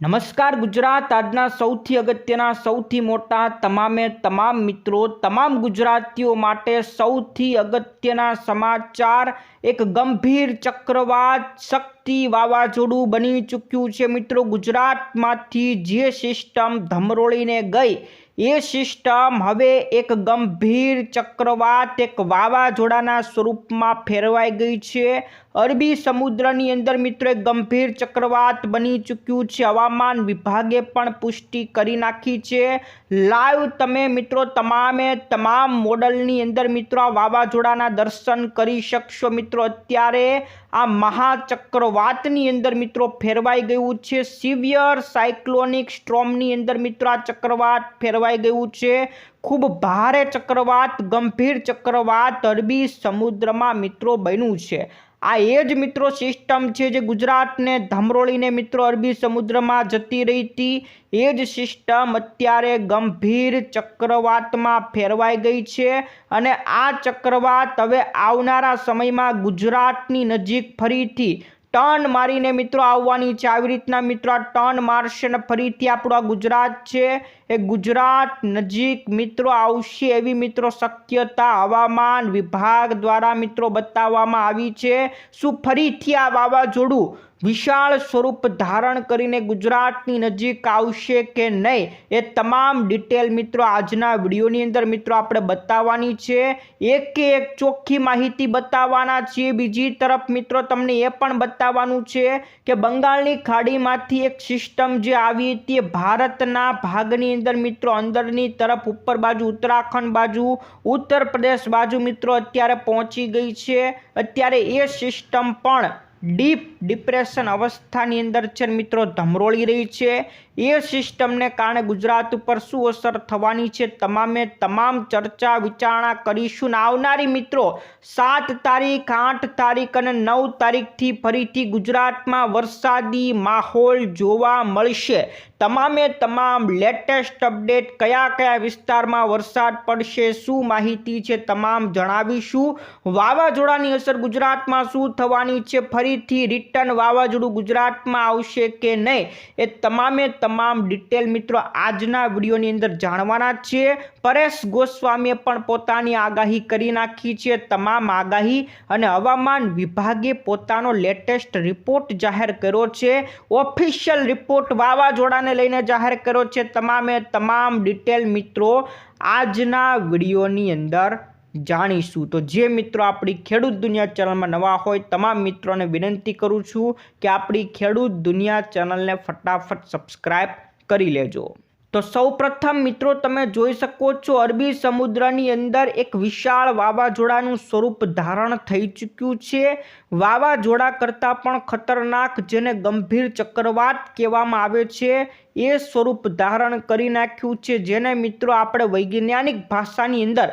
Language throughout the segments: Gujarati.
નમસ્કાર, ગુજરાત આજના સૌથી અગત્યના, સૌથી મોટા, તમામે તમામ મિત્રો, તમામ ગુજરાતીઓ માટે સૌથી અગત્યના સમાચાર. એક ગંભીર ચક્રવાત શક્તિ વાવાઝોડું બની ચૂક્યું છે મિત્રો. ગુજરાતમાંથી જે સિસ્ટમ ધમરોળીને ગઈ, એ સિસ્ટમ હવે એક ગંભીર ચક્રવાત, એક વાવાઝોડાના સ્વરૂપમાં ફેરવાઈ ગઈ છે. અરબી સમુદ્રની અંદર મિત્રો એક ગંભીર ચક્રવાત બની ચૂક્યું છે. હવામાન વિભાગે પણ પુષ્ટિ કરી નાખી છે. લાઈવ તમે મિત્રો તમામે તમામ મોડલની અંદર મિત્રો આ વાવાઝોડાના દર્શન કરી શકશો મિત્રો. અત્યારે આ મહાચક્રવાતની અંદર મિત્રો ફેરવાઈ ગયું છે. સિવિયર સાયક્લોનિક સ્ટ્રોમની અંદર મિત્રો આ ચક્રવાત ફેરવાઈ ગયું છે. ખૂબ ભારે ચક્રવાત, ગંભીર ચક્રવાત અરબી સમુદ્રમાં મિત્રો બન્યું છે. આ એ જ મિત્રો સિસ્ટમ છે જે ગુજરાતને ધમરોળીને મિત્રો અરબી સમુદ્રમાં જતી રહી હતી. એ જ સિસ્ટમ અત્યારે ગંભીર ચક્રવાતમાં ફેરવાઈ ગઈ છે અને આ ચક્રવાત હવે આવનારા સમયમાં ગુજરાતની નજીક ફરીથી ટર્ન મારીને મિત્રો આવવાની છે. આવી રીતના મિત્રો આ ટર્ન મારશે અને ફરીથી આપણું ગુજરાત છે. એ ગુજરાત નજીક મિત્રો આવશે એવી મિત્રો શક્યતા હવામાન વિભાગ દ્વારા મિત્રો બતાવવામાં આવી છે. શું ફરીથી આ વાવાઝોડું વિશાળ સ્વરૂપ ધારણ કરીને ગુજરાતની નજીક આવશે કે નહીં એ તમામ ડિટેલ મિત્રો આજના વિડીયોની અંદર મિત્રો આપણે બતાવવાની છે. એકે એક ચોખ્ખી માહિતી બતાવવાના છીએ. બીજી તરફ મિત્રો તમને એ પણ બતાવવાનું છે કે બંગાળની ખાડીમાંથી એક સિસ્ટમ જે આવી એ ભારતના ભાગની અંદર મિત્રો અંદરની તરફ ઉપર બાજુ, ઉત્તરાખંડ બાજુ, ઉત્તર પ્રદેશ બાજુ મિત્રો અત્યારે પહોંચી ગઈ છે. અત્યારે એ સિસ્ટમ પણ ડીપ ડિપ્રેશન અવસ્થાની અંદર છે મિત્રો ધમરોળી રહી છે. એ સિસ્ટમને કારણે ગુજરાત ઉપર શું અસર થવાની છે તમામે તમામ ચર્ચા વિચારણા કરીશું. ને આવનારી મિત્રો, સાત તારીખ, આઠ તારીખ અને નવ તારીખથી ફરીથી ગુજરાતમાં વરસાદી માહોલ જોવા મળશે. તમામે તમામ લેટેસ્ટ અપડેટ કયા કયા વિસ્તારમાં વરસાદ પડશે, શું માહિતી છે તમામ જણાવીશું. વાવાઝોડાની અસર ગુજરાતમાં શું થવાની છે, ફરીથી રિટર્ન વાવાઝોડું ગુજરાતમાં આવશે કે નહીં, એ તમામે તમામ ડિટેલ મિત્રો આજના વિડીયોની અંદર જાણવાના છે પરેશ ગોસ્વામીએ પણ પોતાની આગાહી કરી નાખી છે. તમામ આગાહી અને હવામાન વિભાગે પોતાનો લેટેસ્ટ રિપોર્ટ જાહેર કર્યો છે. ઓફિશિયલ રિપોર્ટ વાવાઝોડાને લઈને જાહેર કર્યો છે. તમામે તમામ ડિટેલ મિત્રો આજના વિડીયોની અંદર જાણીશું. તો જે મિત્રો આપણી ખેડૂત દુનિયા ચેનલમાં નવા હોય, તમામ મિત્રોને વિનંતી કરું છું કે આપણી ખેડૂત દુનિયા ચેનલને ફટાફટ સબસ્ક્રાઈબ કરી લેજો. તો સૌપ્રથમ મિત્રો તમે જોઈ શકો છો, અરબી સમુદ્રની અંદર એક વિશાળ વાવાઝોડાનું સ્વરૂપ ધારણ થઈ ચૂક્યું છે. વાવાઝોડા કરતાં પણ ખતરનાક જેને ગંભીર ચક્રવાત કહેવામાં આવે છે, એ સ્વરૂપ ધારણ કરી નાખ્યું છે. જેને મિત્રો આપણે વૈજ્ઞાનિક ભાષાની અંદર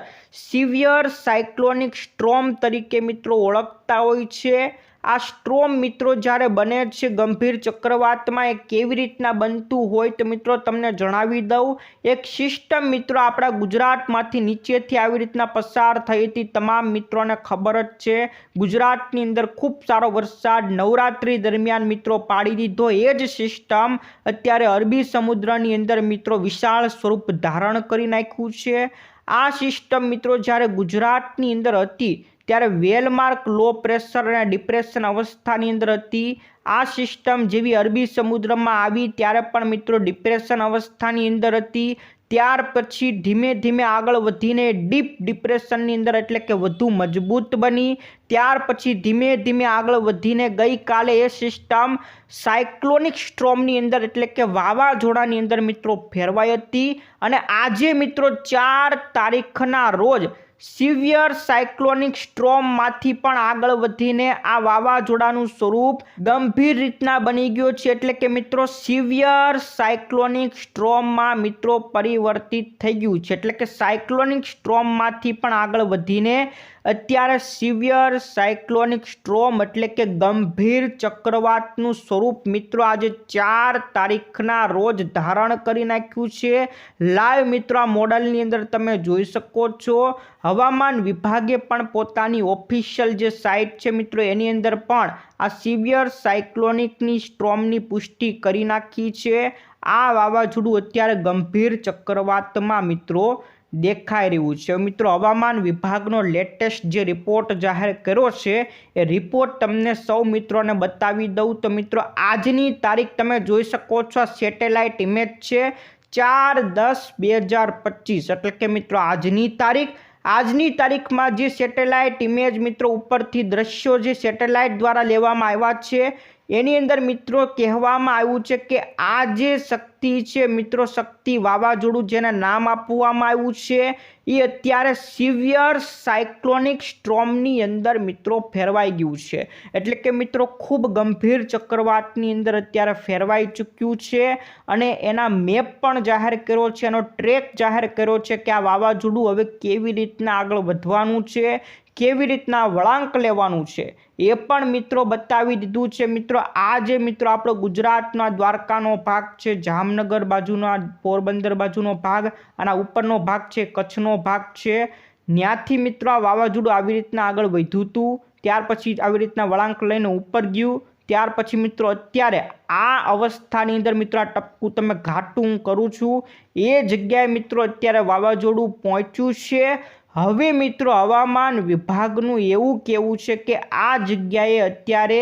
સિવિયર સાયક્લોનિક સ્ટ્રોમ તરીકે મિત્રો ઓળખતા હોય છે. આ સ્ટ્રોમ મિત્રો જ્યારે બને છે ગંભીર ચક્રવાતમાં એ કેવી રીતના બનતું હોય તો મિત્રો તમને જણાવી દઉં. એક સિસ્ટમ મિત્રો આપણા ગુજરાતમાંથી નીચેથી આવી રીતના પસાર થઈ હતી. તમામ મિત્રોને ખબર જ છે, ગુજરાતની અંદર ખૂબ સારો વરસાદ નવરાત્રિ દરમિયાન મિત્રો પાડી દીધો. એ જ સિસ્ટમ અત્યારે અરબી સમુદ્રની અંદર મિત્રો વિશાળ સ્વરૂપ ધારણ કરી નાખ્યું છે. આ સિસ્ટમ મિત્રો જ્યારે ગુજરાતની અંદર હતી ત્યારે વેલમાર્ક લો પ્રેશર અને ડિપ્રેશન અવસ્થાની અંદર હતી આ સિસ્ટમ જેવી અરબી સમુદ્રમાં આવી ત્યારે પણ મિત્રો ડિપ્રેશન અવસ્થાની અંદર હતી ત્યાર પછી ધીમે ધીમે આગળ વધીને ડીપ ડિપ્રેશનની અંદર એટલે કે વધુ મજબૂત બની. ત્યાર પછી ધીમે ધીમે આગળ વધીને ગઈકાલે એ સિસ્ટમ સાયક્લોનિક સ્ટ્રોમની અંદર એટલે કે વાવાઝોડાની અંદર મિત્રો ફેરવાઈ હતી. અને આજે મિત્રો ચાર તારીખના રોજ સિવિયર સાયક્લોનિક સ્ટ્રોમમાંથી પણ આગળ વધીને આ વાવાઝોડાનું સ્વરૂપ ગંભીર રીતના બની ગયું છે. એટલે કે મિત્રો, સિવિયર સાયક્લોનિક સ્ટ્રોમમાં મિત્રો પરિવર્તિત થઈ ગયું છે. એટલે કે સાયક્લોનિક સ્ટ્રોમમાંથી પણ આગળ વધીને અત્યારે સિવિયર સાયક્લોનિક સ્ટ્રોમ એટલે કે ગંભીર ચક્રવાતનું સ્વરૂપ મિત્રો આજે ચાર તારીખના રોજ ધારણ કરી નાખ્યું છે. લાઈવ મિત્રો, આ મોડલની અંદર તમે જોઈ શકો છો. હવામાન વિભાગે પણ પોતાની ઓફિશિયલ જે સાઇટ છે મિત્રો, એની અંદર પણ આ સિવિયર સાયક્લોનિકની સ્ટ્રોમની પુષ્ટિ કરી નાખી છે. આ વાવાઝોડું અત્યારે ગંભીર ચક્રવાતમાં મિત્રો દેખાઈ રહ્યું છે. મિત્રો, હવામાન વિભાગનો લેટેસ્ટ જે રિપોર્ટ જાહેર કર્યો છે, એ રિપોર્ટ તમને સૌ મિત્રોને બતાવી દઉં. તો મિત્રો, આજની તારીખ તમે જોઈ શકો છો, આ સેટેલાઇટ ઇમેજ છે, ચાર દસ બે હજાર પચીસ. એટલે કે મિત્રો, આજની તારીખ આજની તારીખમાં જે સેટેલાઇટ ઇમેજ મિત્રો ઉપરથી દ્રશ્યો જે સેટેલાઇટ દ્વારા લેવામાં આવ્યા છે, એની અંદર મિત્રો કહેવામાં આવ્યું છે કે આ જે શક્તિ છે, મિત્રો. શક્તિ વાવાઝોડું જેને નામ આપવામાં આવ્યું છે, એ અત્યારે સિવિયર સાયક્લોનિક સ્ટ્રોમની અંદર, મિત્રો, ફેરવાઈ ગયું છે. એટલે કે, મિત્રો, ખૂબ ગંભીર ચક્રવાતની અંદર અત્યારે ફેરવાઈ ચૂક્યું છે અને એના મેપ પણ જાહેર કર્યો છે, એનો ટ્રેક જાહેર કર્યો છે કે આ વાવાઝોડું હવે કેવી રીતના આગળ વધવાનું છે, કેવી રીતના વળાંક લેવાનું છે, એ પણ, મિત્રો, બતાવી દીધું છે. મિત્રો, આ જે, મિત્રો, આપણો ગુજરાતના દ્વારકાનો ભાગ છે જામનગર બાજુનો પોરબંદર બાજુનો ભાગ આના ઉપરનો ભાગ છે, કચ્છનો ભાગ છે. ત્યાંથી મિત્રો, આ વાવાઝોડું આવી રીતના આગળ વધ્યું હતું ત્યાર પછી આવી રીતના વળાંક લઈને ઉપર ગયું. ત્યાર પછી મિત્રો, અત્યારે આ અવસ્થાની અંદર મિત્રો, આ ટપકું તમે ઘાટું કરું છું. એ જગ્યાએ મિત્રો, અત્યારે વાવાઝોડું પહોંચ્યું છે. હવે મિત્રો હવામાન વિભાગનું એવું કહેવું છે કે આ જગ્યાએ અત્યારે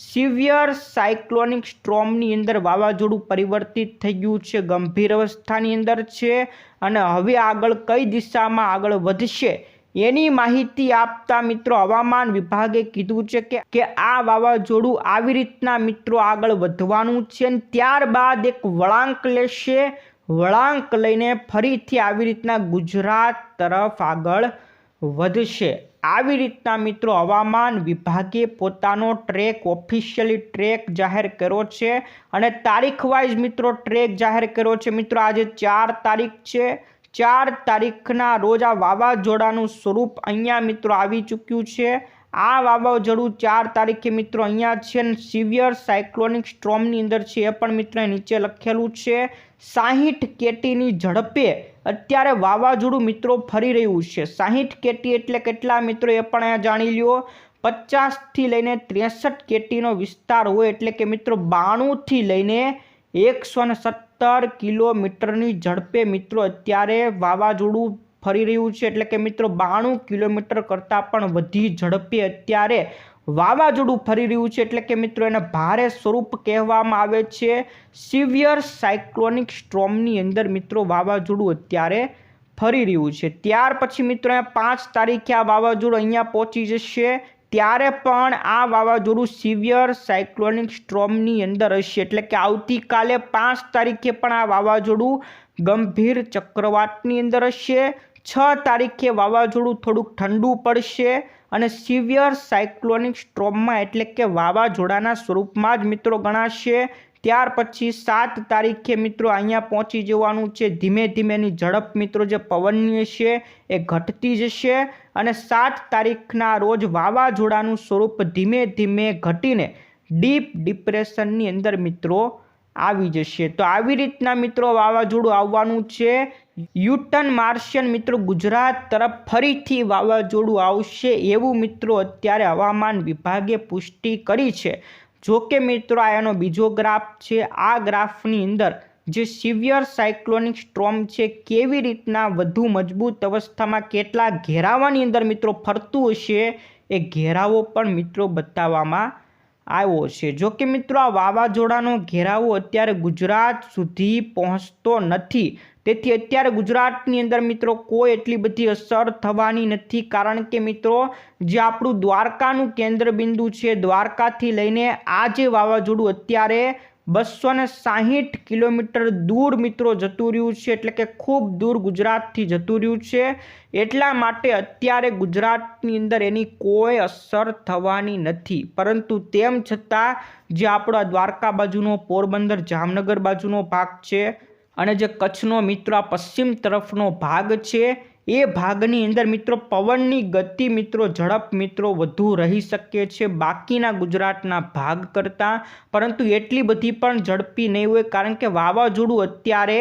સિવિયર સાયક્લોનિક સ્ટ્રોમની અંદર વાવાઝોડું પરિવર્તિત થઈ ગયું છે, ગંભીર અવસ્થાની અંદર છે અને હવે આગળ કઈ દિશામાં આગળ વધશે એની માહિતી આપતા મિત્રો હવામાન વિભાગે કીધું છે કે આ વાવાઝોડું આવી રીતના મિત્રો આગળ વધવાનું છે ત્યારબાદ એક વળાંક લેશે વળાંક લઈને ફરીથી આવી રીતના ગુજરાત તરફ આગળ વધશે. આવી રીતના મિત્રો હવામાન વિભાગે પોતાનો ટ્રેક, ઓફિશિયલી ટ્રેક જાહેર કર્યો છે અને તારીખ વાઇઝ મિત્રો ટ્રેક જાહેર કર્યો છે. મિત્રો, આજે ચાર તારીખ છે. ચાર તારીખના રોજ આ વાવાઝોડાનું સ્વરૂપ અહીંયા મિત્રો આવી ચૂક્યું છે. આ વાવાઝોડું ચાર તારીખે મિત્રો અહીંયા છે સિવિયર સાયક્લોનિક સ્ટ્રોમની અંદર છે. એ પણ મિત્રો નીચે લખેલું છે. સાહીઠ કેટીની ઝડપે અત્યારે વાવાઝોડું મિત્રો ફરી રહ્યું છે. સાહીઠ કેટી એટલે કેટલા મિત્રો એ પણ અહીંયા જાણી લ્યો. પચાસથી લઈને ત્રેસઠ કેટીનો વિસ્તાર હોય એટલે કે મિત્રો બાણુંથી લઈને એકસો સત્તર કિલોમીટરની ઝડપે મિત્રો અત્યારે વાવાઝોડું ફરી રહ્યું છે. એટલે કે મિત્રો, બાણું કિલોમીટર કરતાં પણ વધી ઝડપે અત્યારે વાવાઝોડું ફરી રહ્યું છે. એટલે કે મિત્રો, એને ભારે સ્વરૂપ કહેવામાં આવે છે. સિવિયર સાયક્લોનિક સ્ટ્રોમની અંદર મિત્રો, વાવાઝોડું અત્યારે ફરી રહ્યું છે. ત્યાર પછી મિત્રો, એ પાંચ તારીખે આ વાવાઝોડું અહીંયા પહોંચી જશે. ત્યારે પણ આ વાવાઝોડું સિવિયર સાયક્લોનિક સ્ટ્રોમની અંદર હશે. એટલે કે આવતીકાલે પાંચ તારીખે પણ આ વાવાઝોડું ગંભીર ચક્રવાતની અંદર હશે. છ તારીખે વાવાઝોડું થોડુંક ઠંડુ પડશે અને સિવિયર સાયક્લોનિક સ્ટ્રોમમાં એટલે કે વાવાઝોડાના સ્વરૂપમાં જ મિત્રો ગણાશે. ત્યાર પછી સાત તારીખે મિત્રો અહીંયા પહોંચી જવાનું છે. ધીમે ધીમેની ઝડપ મિત્રો જે પવનની છે એ ઘટતી જશે અને સાત તારીખના રોજ વાવાઝોડાનું સ્વરૂપ ધીમે ધીમે ઘટીને ડીપ ડિપ્રેશનની અંદર મિત્રો આવી જશે. તો આવી રીતના મિત્રો વાવાઝોડું આવવાનું છે. યુટન માર્શિયન મિત્રો ગુજરાત તરફ ફરીથી વાવાઝોડું આવશે એવું મિત્રો અત્યારે હવામાન વિભાગે પુષ્ટિ કરી છે. જો કે મિત્રો આ એનો બીજો ગ્રાફ છે. આ ગ્રાફની અંદર જે સિવિયર સાયક્લોનિક સ્ટ્રોમ છે કેવી રીતના વધુ મજબૂત અવસ્થામાં કેટલા ઘેરાવાની અંદર મિત્રો ફરતું હશે એ ઘેરાવો પણ મિત્રો બતાવવામાં આવ્યો છે. જો કે મિત્રો આ વાવાઝોડાનો ઘેરાવો અત્યારે ગુજરાત સુધી પહોંચતો નથી. તેથી અત્યારે ગુજરાતની અંદર મિત્રો કોઈ એટલી બધી અસર થવાની નથી. કારણ કે મિત્રો, જે આપણું દ્વારકાનું કેન્દ્ર બિંદુ છે, દ્વારકાથી લઈને આ જે વાવાઝોડું અત્યારે બસો ને સાહીઠ કિલોમીટર દૂર મિત્રો જતું રહ્યું છે, એટલે કે ખૂબ દૂર ગુજરાતથી જતું રહ્યું છે. એટલા માટે અત્યારે ગુજરાતની અંદર એની કોઈ અસર થવાની નથી. પરંતુ તેમ છતાં, જે આપણો દ્વારકા બાજુનો પોરબંદર જામનગર બાજુનો ભાગ છે અને જે કચ્છનો મિત્રો આ પશ્ચિમ તરફનો ભાગ છે, એ ભાગની અંદર મિત્રો પવનની ગતિ મિત્રો, ઝડપ મિત્રો વધુ રહી શકે છે બાકીના ગુજરાતના ભાગ કરતાં. પરંતુ એટલી બધી પણ ઝડપી નહીં હોય, કારણ કે વાવાઝોડું અત્યારે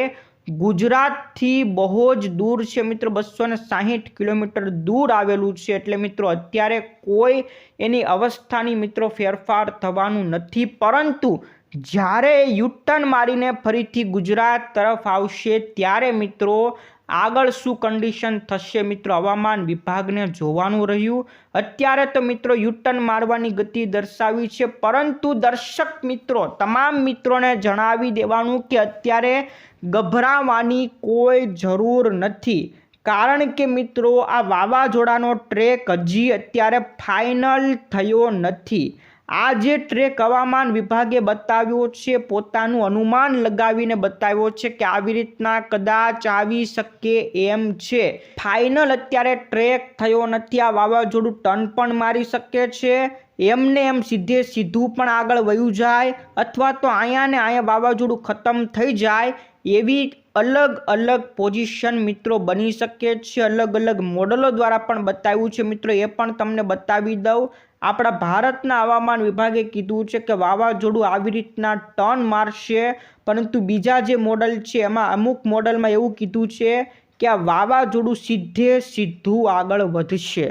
ગુજરાતથી બહુ જ દૂર છે મિત્રો. બસો ને સાહીઠ કિલોમીટર દૂર આવેલું છે એટલે મિત્રો અત્યારે કોઈ એની અવસ્થાની મિત્રો ફેરફાર થવાનું નથી. પરંતુ જ્યારે યુટર્ન મારીને ફરીથી ગુજરાત તરફ આવશે, ત્યારે મિત્રો આગળ શું કન્ડિશન થશે મિત્રો હવામાન વિભાગને જોવાનું રહ્યું. અત્યારે તો મિત્રો યુટર્ન મારવાની ગતિ દર્શાવી છે, પરંતુ દર્શક મિત્રો, તમામ મિત્રોને જણાવી દેવાનું કે અત્યારે ગભરાવાની કોઈ જરૂર નથી. કારણ કે મિત્રો આ વાવાઝોડાનો ટ્રેક હજી અત્યારે ફાઇનલ થયો નથી. આ જે ટ્રેક હવામાન વિભાગે બતાવ્યો છે, પોતાનું અનુમાન લગાવીને બતાવ્યો છે કે આવી રીતના કદાચ આવી શકે એમ છે. ફાઇનલ અત્યારે ટ્રેક થયો નથી, આ વાવાઝોડું ટર્ન પણ મારી શકે છે. એમને એમ સીધે સીધું પણ આગળ વયું જાય અથવા તો અહીંયા ને અહીંયા વાવાઝોડું ખતમ થઈ જાય એવી અલગ અલગ પોઝિશન મિત્રો બની શકે છે. અલગ અલગ મોડલો દ્વારા પણ બતાવ્યું છે. મિત્રો, એ પણ તમને બતાવી દઉં. આપણા ભારતના હવામાન વિભાગે કીધું છે કે વાવાઝોડું આવી રીતના ટર્ન મારશે, પરંતુ બીજા જે મોડલ છે એમાં અમુક મોડલમાં એવું કીધું છે કે આ વાવાઝોડું સીધે સીધું આગળ વધશે.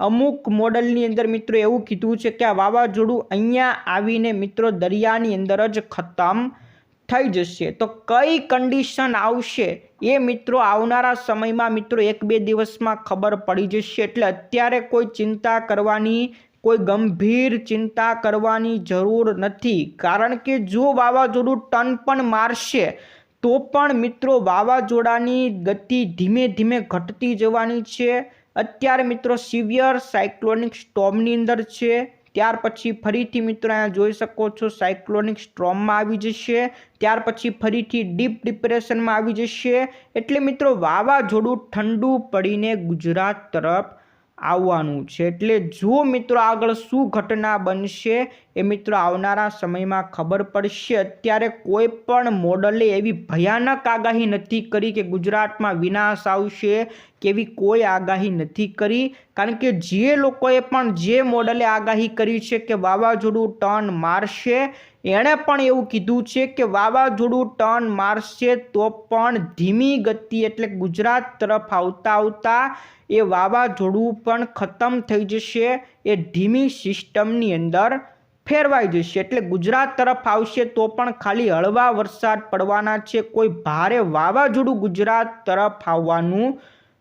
અમુક મોડલની અંદર મિત્રો એવું કીધું છે કે આ વાવાઝોડું અહીંયા આવીને મિત્રો દરિયાની અંદર જ ખતમ થઈ જશે. તો કઈ કન્ડિશન આવશે એ મિત્રો આવનારા સમયમાં મિત્રો એક બે દિવસમાં ખબર પડી જશે. એટલે અત્યારે કોઈ ચિંતા કરવાની કોઈ ગંભીર ચિંતા કરવાની જરૂર નથી. કારણ કે જો વાવાઝોડું ટન પણ મારશે, તો પણ મિત્રો વાવાઝોડાની ગતિ ધીમે ધીમે ઘટતી જવાની છે. અત્યારે મિત્રો સિવિયર સાયક્લોનિક સ્ટોમની અંદર છે. ત્યાર પછી ફરીથી મિત્રો અહીંયા જોઈ શકો છો સાયક્લોનિક સ્ટ્રોમમાં આવી જશે. ત્યાર પછી ફરીથી ડીપ ડિપ્રેશનમાં આવી જશે. એટલે મિત્રો વાવાઝોડું ઠંડુ પડીને ગુજરાત તરફ આવવાનું છે. એટલે જો મિત્રો આગળ શું ઘટના બનશે એ મિત્રો આવનારા સમયમાં ખબર પડશે. અત્યારે કોઈ પણ મોડલે એવી ભયાનક આગાહી નથી કરી કે ગુજરાતમાં વિનાશ આવશે કેવી કોઈ આગાહી નથી કરી. કારણ કે જે લોકોએ પણ જે મોડલે આગાહી કરી છે કે વાવાઝોડું ટર્ન મારશે એણે પણ એવું કીધું છે કે વાવાઝોડું ટર્ન મારશે તો પણ ધીમી ગતિ એટલે ગુજરાત તરફ આવતા આવતા એ વાવાઝોડું પણ ખતમ થઈ જશે, એ ધીમી સિસ્ટમની અંદર ફેરવાઈ જશે. એટલે ગુજરાત તરફ આવશે તો પણ ખાલી હળવા વરસાદ પડવાના છે. કોઈ ભારે વાવાઝોડું ગુજરાત તરફ આવવાનું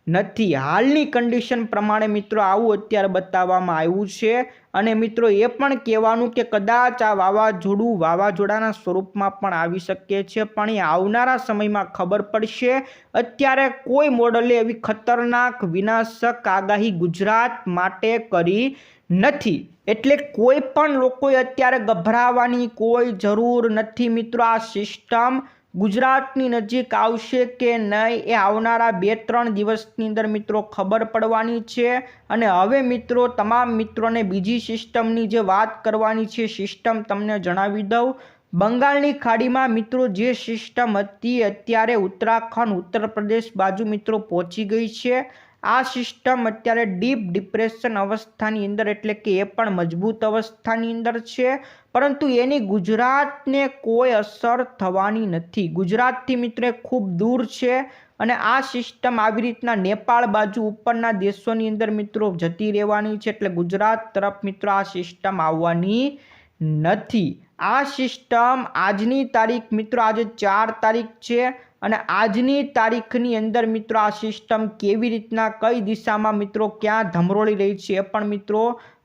નથી. હાલની કન્ડિશન પ્રમાણે મિત્રો આવું અત્યારે બતાવવામાં આવ્યું છે અને મિત્રો એ પણ કહેવાનું કે કદાચ આ વાવાઝોડું વાવાઝોડાના સ્વરૂપમાં પણ આવી શકે છે, પણ એ આવનારા સમયમાં ખબર પડશે. અત્યારે કોઈ મોડલે એવી ખતરનાક, વિનાશક આગાહી ગુજરાત માટે કરી નથી. એટલે કોઈ પણ લોકોએ અત્યારે ગભરાવાની કોઈ જરૂર નથી મિત્રો આ સિસ્ટમ ગુજરાતની નજીક આવશે કે નહીં એ આવનારા બે ત્રણ દિવસની અંદર મિત્રો ખબર પડવાની છે. અને હવે મિત્રો તમામ મિત્રોને બીજી સિસ્ટમની જે વાત કરવાની છે, સિસ્ટમ તમને જણાવી દઉં. બંગાળની ખાડીમાં મિત્રો જે સિસ્ટમ હતી, અત્યારે ઉત્તરાખંડ, ઉત્તર પ્રદેશ બાજુ મિત્રો પહોંચી ગઈ છે. આ સિસ્ટમ અત્યારે ડીપ ડિપ્રેશન અવસ્થાની અંદર એટલે કે એ પણ મજબૂત અવસ્થાની અંદર છે. પરંતુ એની ગુજરાતને કોઈ અસર થવાની નથી. ગુજરાતથી મિત્રો ખૂબ દૂર છે અને આ સિસ્ટમ આવી રીતના નેપાળ બાજુ ઉપરના દેશોની અંદર મિત્રો જતી રહેવાની છે. એટલે ગુજરાત તરફ મિત્રો આ સિસ્ટમ આવવાની નથી. આ સિસ્ટમ આજની તારીખ મિત્રો આજે ચાર તારીખ છે. અને આજની તારીખની અંદર મિત્રો આ સિસ્ટમ કેવી રીતના, કઈ દિશામાં મિત્રો ક્યાં ધમરોળી રહી છે પણ મિત્રો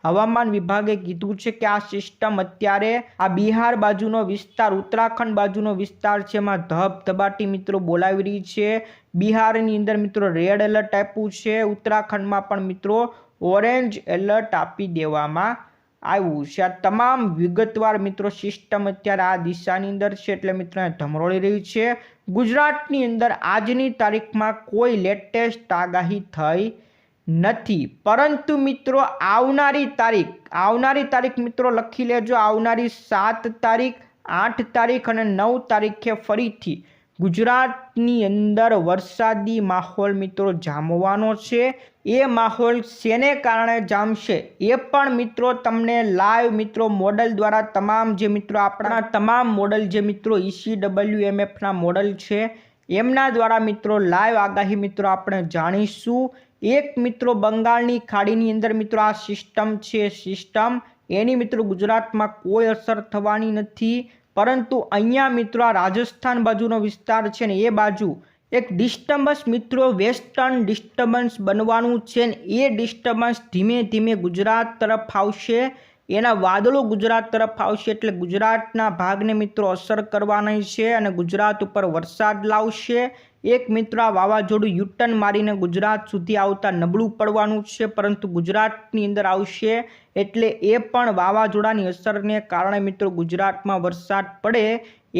હવામાન વિભાગે કીધું છે કે આ સિસ્ટમ અત્યારે આ બિહાર બાજુનો વિસ્તાર, ઉત્તરાખંડ બાજુનો વિસ્તાર છે, એમાં ધબધબાટી મિત્રો બોલાવી રહી છે. બિહારની અંદર મિત્રો રેડ એલર્ટ આપ્યું છે. ઉત્તરાખંડમાં પણ મિત્રો ઓરેન્જ એલર્ટ આપી દેવામાં આવ્યું છે. આ તમામ વિગતવાર મિત્રો સિસ્ટમ અત્યારે આ દિશાની અંદર છે એટલે મિત્રો ધમરોળી રહી છે. ગુજરાતની અંદર આજની તારીખમાં કોઈ લેટેસ્ટ આગાહી થઈ નથી. પરંતુ મિત્રો આવનારી તારીખ આવનારી તારીખ મિત્રો લખી લેજો. આવનારી સાત તારીખ, આઠ તારીખ અને નવ તારીખે ફરીથી ગુજરાતની અંદર વરસાદી માહોલ મિત્રો જામવાનો છે. એ માહોલ શેને કારણે જામશે? એ પણ મિત્રો તમને લાઈવ મિત્રો મોડલ દ્વારા તમામ જે મિત્રો આપણા તમામ મોડલ જે મિત્રો ઈસી ડબલ્યુ એમએફના મોડલ છે, એમના દ્વારા મિત્રો લાઈવ આગાહી મિત્રો આપણે જાણીશું. એક મિત્રો બંગાળની ખાડીની અંદર મિત્રો આ સિસ્ટમ છે સિસ્ટમ એની મિત્રો ગુજરાતમાં કોઈ અસર થવાની નથી. પરંતુ અહીંયા મિત્રો આ રાજસ્થાન બાજુનો વિસ્તાર છે ને એ બાજુ એક ડિસ્ટર્બન્સ મિત્રો વેસ્ટર્ન ડિસ્ટર્બન્સ બનવાનું છે ને એ ડિસ્ટર્બન્સ ધીમે ધીમે ગુજરાત તરફ આવશે. એના વાદળો ગુજરાત તરફ આવશે એટલે ગુજરાતના ભાગને મિત્રો અસર કરવાની છે અને ગુજરાત ઉપર વરસાદ લાવશે. એક મિત્રો આ વાવાઝોડું યુટર્ન મારીને ગુજરાત સુધી આવતા નબળું પડવાનું છે પરંતુ ગુજરાતની અંદર આવશે. એટલે એ પણ વાવાઝોડાની અસરને કારણે મિત્રો ગુજરાતમાં વરસાદ પડે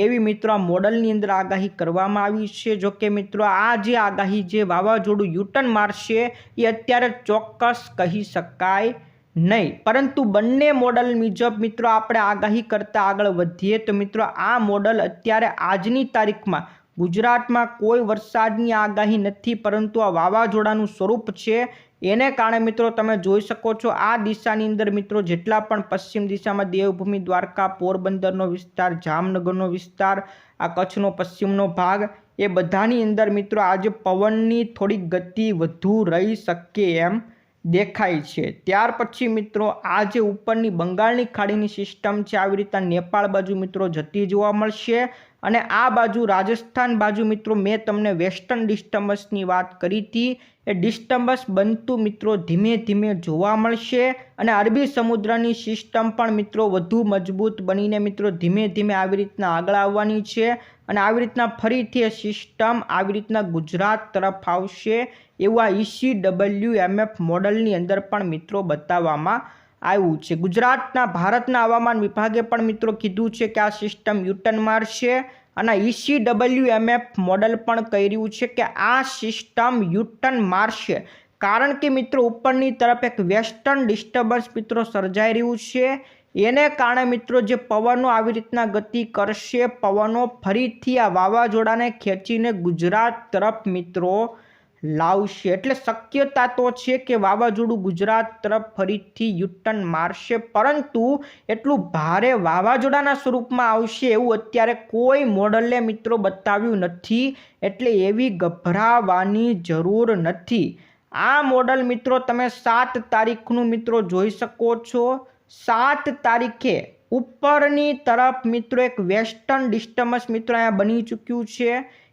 એવી મિત્રો આ મોડલની અંદર આગાહી કરવામાં આવી છે. જો કે મિત્રો આ જે આગાહી જે વાવાઝોડું યુટર્ન મારશે એ અત્યારે ચોક્કસ કહી શકાય નહીં. પરંતુ બંને મોડલ મુજબ મિત્રો આપણે આગાહી કરતાં આગળ વધીએ તો મિત્રો આ મોડલ અત્યારે આજની તારીખમાં ગુજરાતમાં કોઈ વરસાદની આગાહી નથી, પરંતુ આ વાવાઝોડાનું સ્વરૂપ છે. એને કારણે મિત્રો તમે જોઈ શકો છો, આ દિશાની અંદર મિત્રો જેટલા પણ પશ્ચિમ દિશામાં દેવભૂમિ, દ્વારકા, પોરબંદરનો વિસ્તાર, જામનગરનો વિસ્તાર, આ કચ્છનો, પશ્ચિમનો ભાગ, એ બધાની અંદર મિત્રો આજે પવનની થોડીક ગતિ વધુ રહી શકે એમ દેખાય છે. ત્યાર પછી મિત્રો આ જે ઉપરની બંગાળની ખાડીની સિસ્ટમ છે, આવી રીતના નેપાળ બાજુ મિત્રો જતી જોવા મળશે. અને આ બાજુ રાજસ્થાન બાજુ મિત્રો મેં તમને વેસ્ટર્ન ડિસ્ટર્બન્સની વાત કરી હતી. એ ડિસ્ટર્બન્સ બનતું મિત્રો ધીમે ધીમે જોવા મળશે અને અરબી સમુદ્રની સિસ્ટમ પણ મિત્રો વધુ મજબૂત બનીને મિત્રો ધીમે ધીમે આવી રીતના આગળ આવવાની છે અને આવી રીતના ફરીથી એ સિસ્ટમ આવી રીતના ગુજરાત તરફ આવશે. એવું ઈસી ડબલ્યુ એમએફ મોડલની અંદર પણ મિત્રો બતાવવામાં આવ્યું છે. ગુજરાતના ભારતના હવામાન વિભાગે પણ મિત્રો કીધું છે કે આ સિસ્ટમ યુટર્ન મારશે અને ઈસી એમએફ મોડલ પણ કહી રહ્યું છે કે આ સિસ્ટમ યુટર્ન મારશે. કારણ કે મિત્રો ઉપરની તરફ એક વેસ્ટર્ન ડિસ્ટર્બન્સ મિત્રો સર્જાઈ રહ્યું છે. એને કારણે મિત્રો જે પવનો આવી રીતના ગતિ કરશે, પવનો ફરીથી આ વાવાઝોડાને ખેંચીને ગુજરાત તરફ મિત્રો લાવશે. એટલે શક્યતા તો છે કે વાવાઝોડું ગુજરાત તરફ ફરીથી યુટર્ન મારશે, પરંતુ એટલું ભારે વાવાઝોડાના સ્વરૂપમાં આવશે એવું અત્યારે કોઈ મોડલે મિત્રો બતાવ્યું નથી, એટલે એવી ગભરાવાની જરૂર નથી. આ મોડલ મિત્રો તમે સાત તારીખનું મિત્રો જોઈ શકો છો. સાત તારીખે ઉપરની તરફ મિત્રો એક વેસ્ટર્ન ડિસ્ટર્બન્સ મિત્રો અહીંયા બની ચૂક્યું છે.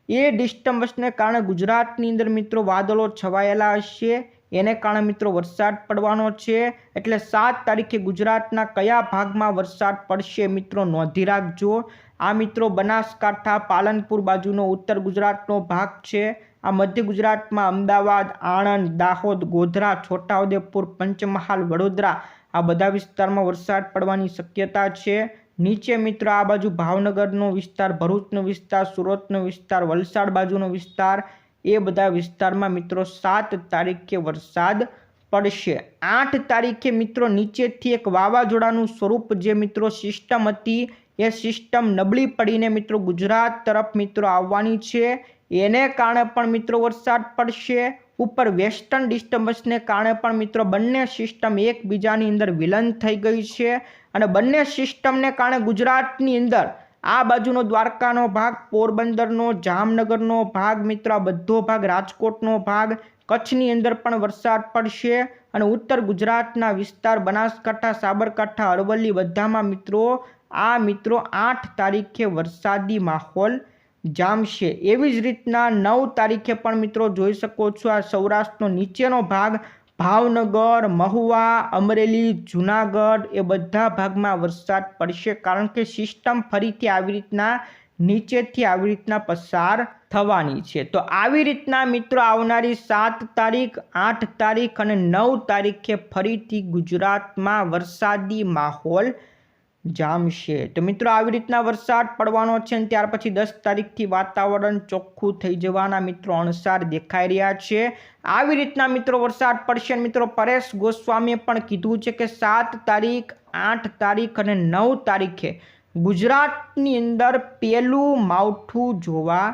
એ ડિસ્ટર્બન્સને કારણે ગુજરાતની અંદર મિત્રો વાદળો છવાયેલા હશે. એને કારણે મિત્રો વરસાદ પડવાનો છે. એટલે સાત તારીખે ગુજરાતના કયા ભાગમાં વરસાદ પડશે મિત્રો નોંધી રાખજો. આ મિત્રો બનાસકાંઠા, પાલનપુર બાજુનો ઉત્તર ગુજરાતનો ભાગ છે. આ મધ્ય ગુજરાતમાં અમદાવાદ, આણંદ, દાહોદ, ગોધરા, છોટાઉદેપુર, પંચમહાલ, વડોદરા આ બધા વિસ્તારમાં વરસાદ પડવાની શક્યતા છે. નીચે મિત્રો આ બાજુ ભાવનગરનો વિસ્તાર, ભરૂચનો વિસ્તાર, સુરતનો વિસ્તાર, વલસાડ બાજુનો વિસ્તાર, એ બધા વિસ્તારમાં મિત્રો સાત તારીખે વરસાદ પડશે. આઠ તારીખે મિત્રો નીચેથી એક વાવાઝોડાનું સ્વરૂપ જે મિત્રો સિસ્ટમ હતી, એ સિસ્ટમ નબળી પડીને મિત્રો ગુજરાત તરફ મિત્રો આવવાની છે. એને કારણે પણ મિત્રો વરસાદ પડશે. ઉપર વેસ્ટર્ન ડિસ્ટર્બન્સને કારણે પણ મિત્રો બંને સિસ્ટમ એકબીજાની અંદર વિલન થઈ ગઈ છે. અને બંને સિસ્ટમને કારણે ગુજરાતની અંદર આ બાજુનો દ્વારકાનો ભાગ, પોરબંદરનો, જામનગરનો ભાગ, મિત્ર, બધો ભાગ, રાજકોટનો ભાગ, કચ્છની અંદર પણ વરસાદ પડશે અને ઉત્તર ગુજરાતના વિસ્તાર, બનાસકાંઠા, સાબરકાંઠા, અરવલ્લી બધામાં મિત્રો, આ મિત્રો આઠ તારીખે વરસાદી માહોલ જામશે. એવી જ રીતના નવ તારીખે પણ મિત્રો જોઈ શકો છો આ સૌરાષ્ટ્રનો નીચેનો ભાગ ભાવનગર, મહુવા, અમરેલી, જુનાગઢ એ બધા ભાગમાં વરસાદ પડશે કારણ કે સિસ્ટમ ફરીથી આવી રીતના નીચેથી આવી રીતના પસાર થવાની છે. તો આવી રીતના મિત્રો આવનારી સાત તારીખ, આઠ તારીખ અને નવ તારીખે ફરીથી ગુજરાતમાં વરસાદી માહોલ જામશે તો મિત્રો, આવી રીતના વરસાદ પડવાનો છે અને ત્યાર પછી દસ તારીખથી વાતાવરણ ચોખ્ખું થઈ જવાના મિત્રો અણસાર દેખાઈ રહ્યા છે. આવી રીતના મિત્રો વરસાદ પડશે મિત્રો પરેશ ગોસ્વામીએ પણ કીધું છે કે સાત તારીખ, આઠ તારીખ અને નવ તારીખે ગુજરાતની અંદર પહેલું માવઠું જોવા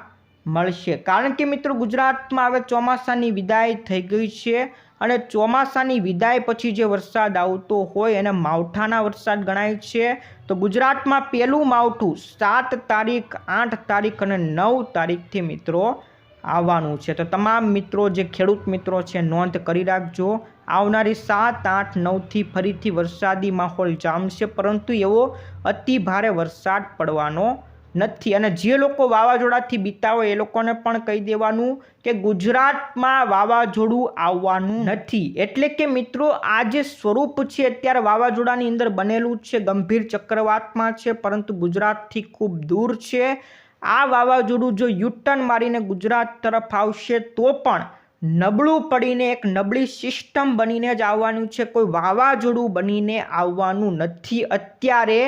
મળશે. કારણ કે મિત્રો ગુજરાતમાં હવે ચોમાસાની વિદાય થઈ ગઈ છે. અને ચોમાસાની વિદાય પછી જે વરસાદ આવતો હોય એને માવઠાના વરસાદ ગણાય છે. તો ગુજરાતમાં પહેલું માવઠું સાત તારીખ, આઠ તારીખ અને નવ તારીખથી મિત્રો આવવાનું છે. તો તમામ મિત્રો, જે ખેડૂત મિત્રો છે, નોંધ કરી રાખજો. આવનારી સાત, આઠ, નવથી ફરીથી વરસાદી માહોલ જામશે, પરંતુ એવો અતિ ભારે વરસાદ પડવાનો નથી. અને જે લોકો વાવાઝોડાથી બીતા હોય એ લોકોને પણ કહી દેવાનું કે ગુજરાતમાં વાવાઝોડું આવવાનું નથી. એટલે કે મિત્રો, આ જે સ્વરૂપ છે, અત્યારે વાવાઝોડાની અંદર બનેલું છે, ગંભીર ચક્રવાતમાં છે, પરંતુ ગુજરાતથી ખૂબ દૂર છે. આ વાવાઝોડું જો યુટર્ન મારીને ગુજરાત તરફ આવશે તો પણ નબળું પડીને એક નબળી સિસ્ટમ બનીને જ આવવાનું છે. કોઈ વાવાઝોડું બનીને આવવાનું નથી. અત્યારે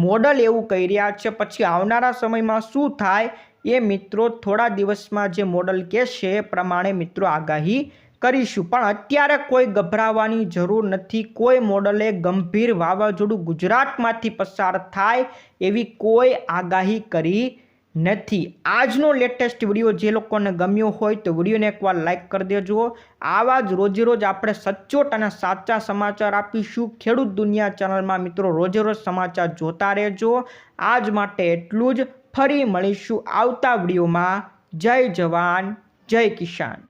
મોડલ એવું કહી રહ્યા છે. પછી આવનારા સમયમાં શું થાય એ મિત્રો થોડા દિવસમાં જે મોડલ કહેશે એ પ્રમાણે મિત્રો આગાહી કરીશું. પણ અત્યારે કોઈ ગભરાવાની જરૂર નથી. કોઈ મોડલે ગંભીર વાવાઝોડું ગુજરાતમાંથી પસાર થાય એવી કોઈ આગાહી કરી નથી. આજનો લેટેસ્ટ વીડિયો જે લોકોને ગમ્યો હોય તો વિડીયોને એકવાર લાઇક કરી દેજો. આવા જ રોજે રોજ આપણે સચોટ અને સાચા સમાચાર આપીશું. ખેડૂત દુનિયા ચેનલમાં મિત્રો રોજે રોજ સમાચાર જોતા રહેજો. આજ માટે એટલું જ. ફરી મળીશું આવતા વિડીયોમાં. જય જવાન, જય કિસાન.